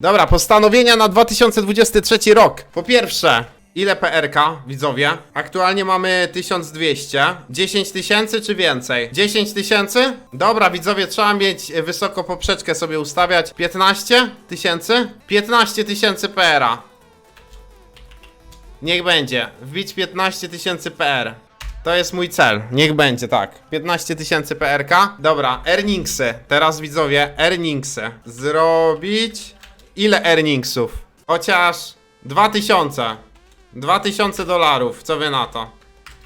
Dobra, postanowienia na 2023 rok. Po pierwsze, ile PRK, widzowie? Aktualnie mamy 1200. 10 tysięcy czy więcej? 10 tysięcy? Dobra, widzowie, trzeba mieć e, wysoko poprzeczkę sobie ustawiać. 15 tysięcy? 15 tysięcy PRA. Niech będzie. Wbić 15 tysięcy PR. To jest mój cel. Niech będzie, tak. 15 tysięcy PRK. Dobra, earningsy. Teraz widzowie, earningsy. Zrobić... Ile earningsów? Chociaż 2000. 2000 dolarów. Co wy na to?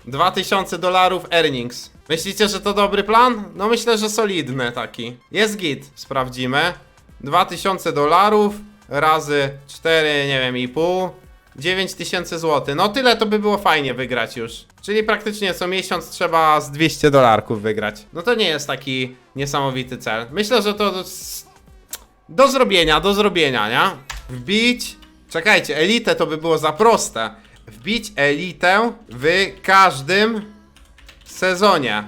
2000 dolarów earnings. Myślicie, że to dobry plan? No myślę, że solidny taki. Jest git. Sprawdzimy. 2000 dolarów razy 4, nie wiem, i pół. 9000 zł. No tyle to by było fajnie wygrać już. Czyli praktycznie co miesiąc trzeba z 200 dolarków wygrać. No to nie jest taki niesamowity cel. Myślę, że to do zrobienia, do zrobienia, nie? Wbić. Czekajcie, elitę to by było za proste. Wbić elitę w każdym sezonie.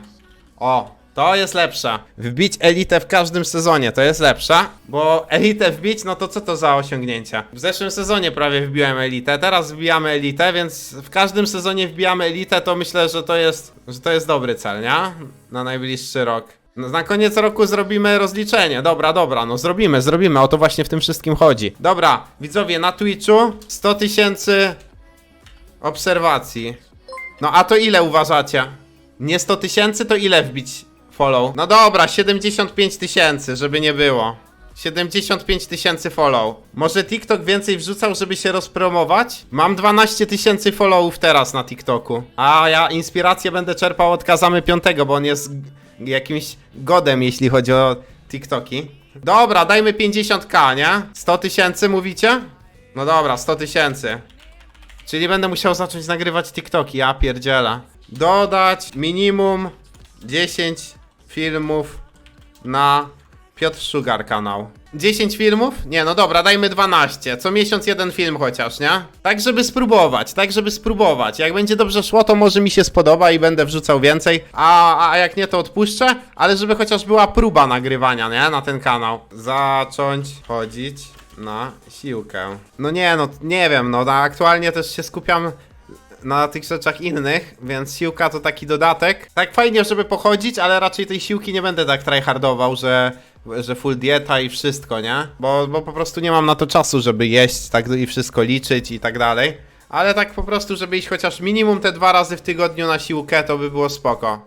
O, to jest lepsze. Wbić elitę w każdym sezonie, to jest lepsze. Bo elitę wbić, no to co to za osiągnięcie? W zeszłym sezonie prawie wbiłem elitę, teraz wbijamy elitę, więc w każdym sezonie wbijamy elitę, to myślę, że to jest, że to jest dobry cel, nie? Na najbliższy rok. No, na koniec roku zrobimy rozliczenie. Dobra, dobra, no zrobimy, zrobimy. O to właśnie w tym wszystkim chodzi. Dobra, widzowie, na Twitchu 100 tysięcy obserwacji. No a to ile uważacie? Nie 100 tysięcy, to ile wbić follow? No dobra, 75 tysięcy, żeby nie było. 75 tysięcy follow. Może TikTok więcej wrzucał, żeby się rozpromować? Mam 12 tysięcy followów teraz na TikToku. A ja inspirację będę czerpał od Kazamy Piątego, bo on jest jakimś godem, jeśli chodzi o TikToki. Dobra, dajmy 50k, nie? 100 tysięcy mówicie? No dobra, 100 tysięcy. Czyli będę musiał zacząć nagrywać TikToki, ja pierdzielę. Dodać minimum 10 filmów na Piotr Sugar kanał. 10 filmów? Nie, no dobra, dajmy 12. Co miesiąc jeden film chociaż, nie? Tak, żeby spróbować, tak, żeby spróbować. Jak będzie dobrze szło, to może mi się spodoba i będę wrzucał więcej. A, a jak nie, to odpuszczę. Ale żeby chociaż była próba nagrywania, nie? Na ten kanał. Zacząć chodzić na siłkę. No nie, no nie wiem, no aktualnie też się skupiam na tych rzeczach innych, więc siłka to taki dodatek. Tak fajnie, żeby pochodzić, ale raczej tej siłki nie będę tak tryhardował, że, że full dieta i wszystko, nie? Bo, bo po prostu nie mam na to czasu, żeby jeść tak i wszystko liczyć i tak dalej. Ale tak po prostu, żeby iść chociaż minimum te dwa razy w tygodniu na siłkę, to by było spoko.